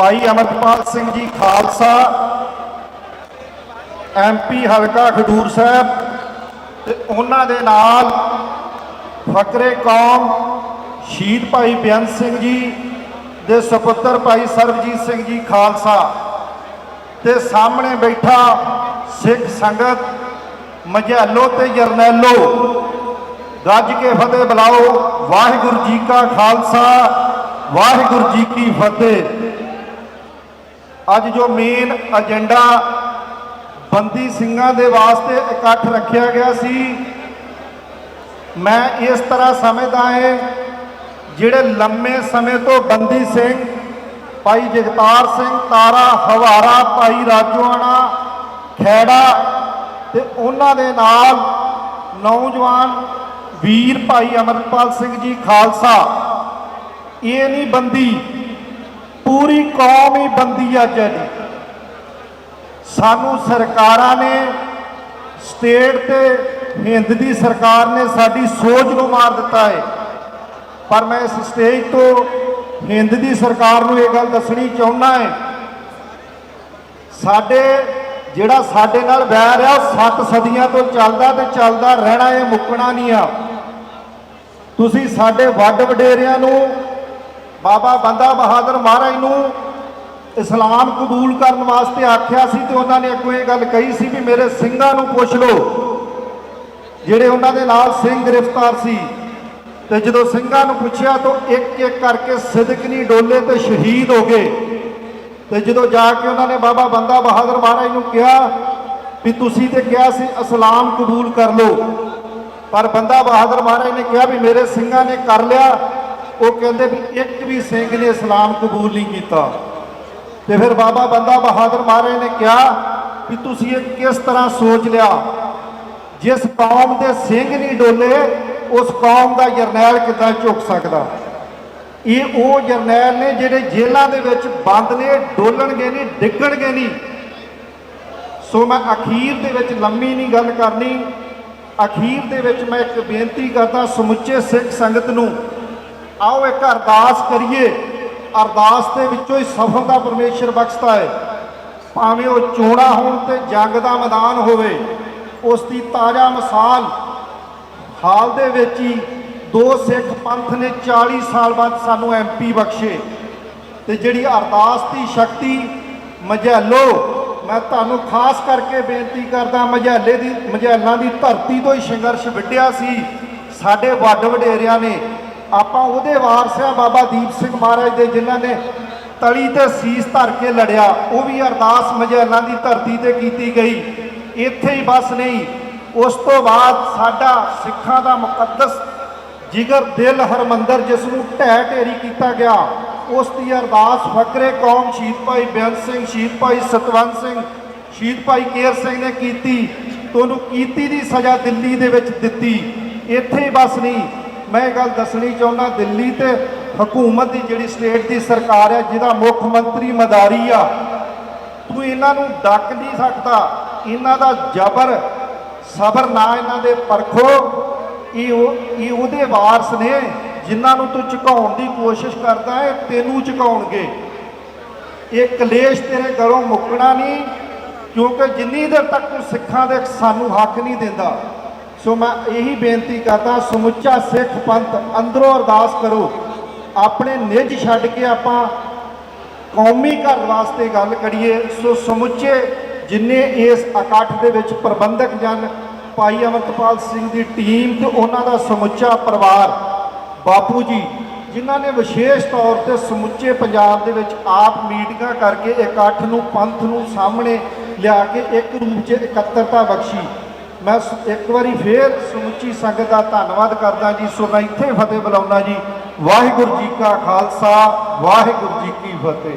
ਭਾਈ Amarpal Singh ji Khalsa MP ਹਲਕਾ ਖਡੂਰ ਸਾਹਿਬ ਤੇ ਉਹਨਾਂ ਦੇ ਨਾਲ ਫਕਰੇ ਕੌਮ ਸ਼ਹੀਦ ਭਾਈ ਬੇਅੰਤ ਸਿੰਘ ਜੀ ਦੇ ਸੁਪੁੱਤਰ ਭਾਈ ਸਰਬਜੀਤ ਸਿੰਘ ਜੀ ਖਾਲਸਾ ਤੇ ਸਾਹਮਣੇ ਬੈਠਾ ਸਿੱਖ ਸੰਗਤ, ਮਝੈਲੋ ਤੇ ਜਰਨੈਲੋ। ਗੱਜ ਕੇ ਫਤਿਹ ਬੁਲਾਓ, ਵਾਹਿਗੁਰੂ ਜੀ ਕਾ ਖਾਲਸਾ, ਵਾਹਿਗੁਰੂ ਜੀ ਕੀ ਫਤਿਹ। ਅੱਜ ਜੋ ਮੇਨ ਏਜੰਡਾ ਬੰਦੀ ਸਿੰਘਾਂ ਦੇ ਵਾਸਤੇ ਇਕੱਠ ਰੱਖਿਆ ਗਿਆ ਸੀ, ਮੈਂ ਇਸ ਤਰ੍ਹਾਂ ਸਮਝਦਾ ਹਾਂ ਜਿਹੜੇ ਲੰਮੇ ਸਮੇਂ ਤੋਂ ਬੰਦੀ ਸਿੰਘ ਭਾਈ ਜਗਤਾਰ ਸਿੰਘ ਤਾਰਾ, ਹਵਾਰਾ, ਭਾਈ ਰਾਜੋਆਣਾ ਖੈੜਾ ਤੇ ਉਹਨਾਂ ਦੇ ਨਾਲ ਨੌਜਵਾਨ ਵੀਰ ਭਾਈ ਅਮਰਪਾਲ ਸਿੰਘ ਜੀ ਖਾਲਸਾ, ਇਹ ਨਹੀਂ ਬੰਦੀ ਪੂਰੀ ਕੌਮ ਹੀ ਬੰਦੀ ਆ ਜੀ ਸਾਨੂੰ ਸਰਕਾਰਾਂ ਨੇ, ਸਟੇਟ ਤੇ ਹਿੰਦ ਦੀ ਸਰਕਾਰ ਨੇ ਸਾਡੀ ਸੋਚ ਨੂੰ ਮਾਰ ਦਿੱਤਾ ਹੈ ਪਰ ਮੈਂ ਇਸ ਸਟੇਜ ਤੋਂ ਹਿੰਦ ਦੀ ਸਰਕਾਰ ਨੂੰ ਇਹ ਗੱਲ ਦੱਸਣੀ ਚਾਹੁੰਦਾ ਹੈ ਸਾਡੇ, ਜਿਹੜਾ ਸਾਡੇ ਨਾਲ ਵੈਰ ਆ ਉਹ ਸੱਤ ਸਦੀਆਂ ਤੋਂ ਚੱਲਦਾ ਤੇ ਚੱਲਦਾ ਰਹਿਣਾ ਇਹ ਮੁੱਕਣਾ ਨਹੀਂ ਆ। ਤੁਸੀਂ ਸਾਡੇ ਵੱਡ ਵਡੇਰਿਆਂ ਨੂੰ ਬਾਬਾ ਬੰਦਾ ਬਹਾਦਰ ਮਹਾਰਾਜ ਨੂੰ ਇਸਲਾਮ ਕਬੂਲ ਕਰਨ ਵਾਸਤੇ ਆਖਿਆ ਸੀ ਤੇ ਉਹਨਾਂ ਨੇ ਅੱਗੋਂ ਇਹ ਗੱਲ ਕਹੀ ਸੀ ਵੀ ਮੇਰੇ ਸਿੰਘਾਂ ਨੂੰ ਪੁੱਛ ਲਓ। ਜਿਹੜੇ ਉਹਨਾਂ ਦੇ ਨਾਲ ਸਿੰਘ ਗ੍ਰਿਫਤਾਰ ਸੀ ਤੇ ਜਦੋਂ ਸਿੰਘਾਂ ਨੂੰ ਪੁੱਛਿਆ ਤਾਂ ਇੱਕ ਇੱਕ ਕਰਕੇ ਸਿਦਕਨੀ ਡੋਲੇ ਤੇ ਸ਼ਹੀਦ ਹੋ ਗਏ। ਤੇ ਜਦੋਂ ਜਾ ਕੇ ਉਹਨਾਂ ਨੇ ਬਾਬਾ ਬੰਦਾ ਬਹਾਦਰ ਮਹਾਰਾਜ ਨੂੰ ਕਿਹਾ ਵੀ ਤੁਸੀਂ ਤੇ ਕਿਹਾ ਸੀ ਇਸਲਾਮ ਕਬੂਲ ਕਰ ਲਓ। ਪਰ ਬੰਦਾ ਬਹਾਦਰ ਮਹਾਰਾਜ ਨੇ ਕਿਹਾ ਵੀ ਮੇਰੇ ਸਿੰਘਾਂ ਨੇ ਕਰ ਲਿਆ। ਉਹ ਕਹਿੰਦੇ ਵੀ ਇੱਕ ਵੀ ਸਿੰਘ ਨੇ ਇਸਲਾਮ ਕਬੂਲ ਨਹੀਂ ਕੀਤਾ। ਤੇ ਫਿਰ ਬਾਬਾ ਬੰਦਾ ਬਹਾਦਰ ਮਹਾਰਾਜ ਨੇ ਕਿਹਾ ਵੀ ਤੁਸੀਂ ਇਹ ਕਿਸ ਤਰ੍ਹਾਂ ਸੋਚ ਲਿਆ? ਜਿਸ ਕੌਮ ਦੇ ਸਿੰਘ ਨਹੀਂ ਡੋਲੇ, ਉਸ ਕੌਮ ਦਾ ਜਰਨੈਲ ਕਿੱਦਾਂ ਝੁਕ ਸਕਦਾ? ਇਹ ਉਹ ਜਰਨੈਲ ਨੇ ਜਿਹੜੇ ਜੇਲ੍ਹਾਂ ਦੇ ਵਿੱਚ ਬੰਦ ਨੇ, ਡੋਲਣਗੇ ਨਹੀਂ, ਡਿੱਗਣਗੇ ਨਹੀਂ। ਸੋ ਮੈਂ ਅਖੀਰ ਦੇ ਵਿੱਚ ਲੰਮੀ ਨਹੀਂ ਗੱਲ ਕਰਨੀ। ਅਖੀਰ ਦੇ ਵਿੱਚ ਮੈਂ ਇੱਕ ਬੇਨਤੀ ਕਰਦਾ ਸਮੁੱਚੇ ਸਿੱਖ ਸੰਗਤ ਨੂੰ ਆਓ ਇੱਕ ਅਰਦਾਸ ਕਰੀਏ। ਅਰਦਾਸ ਦੇ ਵਿੱਚੋਂ ਹੀ ਸਫਲਤਾ ਪਰਮੇਸ਼ਰ ਬਖਸ਼ਦਾ ਹੈ। ਭਾਵੇਂ ਉਹ ਚੋਣਾ ਹੋਣ ਤੇ ਜੰਗ ਦਾ ਮੈਦਾਨ ਹੋਵੇ, ਉਸ ਦੀ ਤਾਜ਼ਾ ਮਿਸਾਲ ਹਾਲ ਦੇ ਵਿੱਚ ਹੀ ਦੋ ਸਿੱਖ ਪੰਥ ਨੇ 40 ਸਾਲ ਬਾਅਦ ਸਾਨੂੰ ਐਮਪੀ ਬਖਸ਼ੇ। ਤੇ ਜਿਹੜੀ ਅਰਦਾਸ ਦੀ ਸ਼ਕਤੀ ਮਜ਼ੈਲੋ ਮੈਂ ਤੁਹਾਨੂੰ ਖਾਸ ਕਰਕੇ ਬੇਨਤੀ ਕਰਦਾ ਮਜ਼ੈਲੇ ਦੀ ਮਜ਼ੈਲਾਂ ਦੀ ਧਰਤੀ ਤੋਂ ਹੀ ਸੰਘਰਸ਼ ਵਿੱਢਿਆ ਸੀ। ਸਾਡੇ ਵੱਡ ਵਡੇਰਿਆਂ ਨੇ ਆਪਾਂ ਉਹਦੇ ਵਾਰਸ ਆ ਬਾਬਾ ਦੀਪ ਸਿੰਘ ਮਹਾਰਾਜ ਦੇ ਜਿਨ੍ਹਾਂ ਨੇ ਤਲੀ ਤੇ ਸੀਸ ਧਰ ਕੇ ਲੜਿਆ, ਉਹ ਵੀ ਅਰਦਾਸ ਮਝੈਲਾਂ ਦੀ ਧਰਤੀ ਤੇ ਕੀਤੀ ਗਈ। ਇੱਥੇ ਹੀ ਬਸ ਨਹੀਂ, ਉਸ ਤੋਂ ਬਾਅਦ ਸਾਡਾ ਸਿੱਖਾਂ ਦਾ ਮੁਕੱਦਸ ਜਿਗਰ ਦਿਲ ਹਰਮੰਦਰ ਜਿਸ ਨੂੰ ਢਹਿ ਢੇਰੀ ਕੀਤਾ ਗਿਆ, ਉਸ ਦੀ ਅਰਦਾਸ ਫਕਰੇ ਕੌਮ ਸ਼ਹੀਦ ਭਾਈ ਬੇਅੰਤ ਸਿੰਘ, ਸ਼ਹੀਦ ਭਾਈ ਸਤਵੰਤ ਸਿੰਘ, ਸ਼ਹੀਦ ਭਾਈ ਕੇਰ ਸਿੰਘ ਨੇ ਕੀਤੀ ਤੁਹਾਨੂੰ ਕੀਤੀ ਦੀ ਸਜ਼ਾ ਦਿੱਲੀ ਦੇ ਵਿੱਚ ਦਿੱਤੀ। ਇੱਥੇ ਹੀ ਬਸ ਨਹੀਂ ਮੈਂ ਇਹ ਗੱਲ ਦੱਸਣੀ ਚਾਹੁੰਦਾ, ਦਿੱਲੀ ਤੇ ਹਕੂਮਤ ਦੀ ਜਿਹੜੀ ਸਟੇਟ ਦੀ ਸਰਕਾਰ ਹੈ ਜਿਹਦਾ ਮੁੱਖ ਮੰਤਰੀ ਮਦਾਰੀ ਆ, ਤੂੰ ਇਹਨਾਂ ਨੂੰ ਡੱਕ ਨਹੀਂ ਸਕਦਾ। ਇਹਨਾਂ ਦਾ ਜ਼ਬਰ, ਸਬਰ ਨਾ ਇਹਨਾਂ ਦੇ ਪਰਖੋ। ਇਹ ਉਹ, ਇਹ ਉਹਦੇ ਵਾਰਸ ਨੇ, ਜਿਨ੍ਹਾਂ ਨੂੰ ਤੂੰ ਝੁਕਾਉਣ ਦੀ ਕੋਸ਼ਿਸ਼ ਕਰਦਾ ਹੈ, ਤੈਨੂੰ ਝੁਕਾਉਣਗੇ। ਇਹ ਕਲੇਸ਼ ਤੇਰੇ ਘਰੋਂ ਮੁੱਕਣਾ ਨਹੀਂ, ਕਿਉਂਕਿ ਜਿੰਨੀ ਦੇਰ ਤੱਕ ਤੂੰ ਸਿੱਖਾਂ ਦੇ ਸਾਨੂੰ ਹੱਕ ਨਹੀਂ ਦਿੰਦਾ। ਸੋ ਮੈਂ ਇਹੀ ਬੇਨਤੀ ਕਰਦਾ, ਸਮੁੱਚਾ ਸਿੱਖ ਪੰਥ ਅੰਦਰੋਂ ਅਰਦਾਸ ਕਰੋ। ਆਪਣੇ ਨਿੱਜ ਛੱਡ ਕੇ ਆਪਾਂ ਕੌਮੀ ਘਰ ਵਾਸਤੇ ਗੱਲ ਕਰੀਏ, ਸੋ ਸਮੁੱਚੇ ਜਿੰਨੇ ਇਸ ਇਕੱਠ ਦੇ ਵਿੱਚ ਪ੍ਰਬੰਧਕ ਜਨ, ਭਾਈ ਅਮਰਤਪਾਲ ਸਿੰਘ ਦੀ ਟੀਮ ਤੇ ਉਹਨਾਂ ਦਾ ਸਮੁੱਚਾ ਪਰਿਵਾਰ, ਬਾਪੂ ਜੀ, ਜਿਨ੍ਹਾਂ ਨੇ ਵਿਸ਼ੇਸ਼ ਤੌਰ ਤੇ ਸਮੁੱਚੇ ਪੰਜਾਬ ਦੇ ਵਿੱਚ ਆਪ ਮੀਟਿੰਗਾਂ ਕਰਕੇ ਇਕੱਠ ਨੂੰ, ਪੰਥ ਨੂੰ ਸਾਹਮਣੇ ਲਿਆ ਕੇ ਇੱਕ ਰੂਪ 'ਚ ਇਕੱਤਰਤਾ ਬਖਸ਼ੀ। ਮੈਂ ਸ- ਇੱਕ ਵਾਰੀ ਫੇਰ ਸਮੁੱਚੀ ਸੰਗਤ ਦਾ ਧੰਨਵਾਦ ਕਰਦਾ ਜੀ। ਸੋ ਮੈਂ ਇੱਥੇ ਫਤਿਹ ਬੁਲਾਉਣਾ ਜੀ। ਵਾਹਿਗੁਰੂ ਜੀ ਕਾ ਖਾਲਸਾ, ਵਾਹਿਗੁਰੂ ਜੀ ਕੀ ਫਤਿਹ।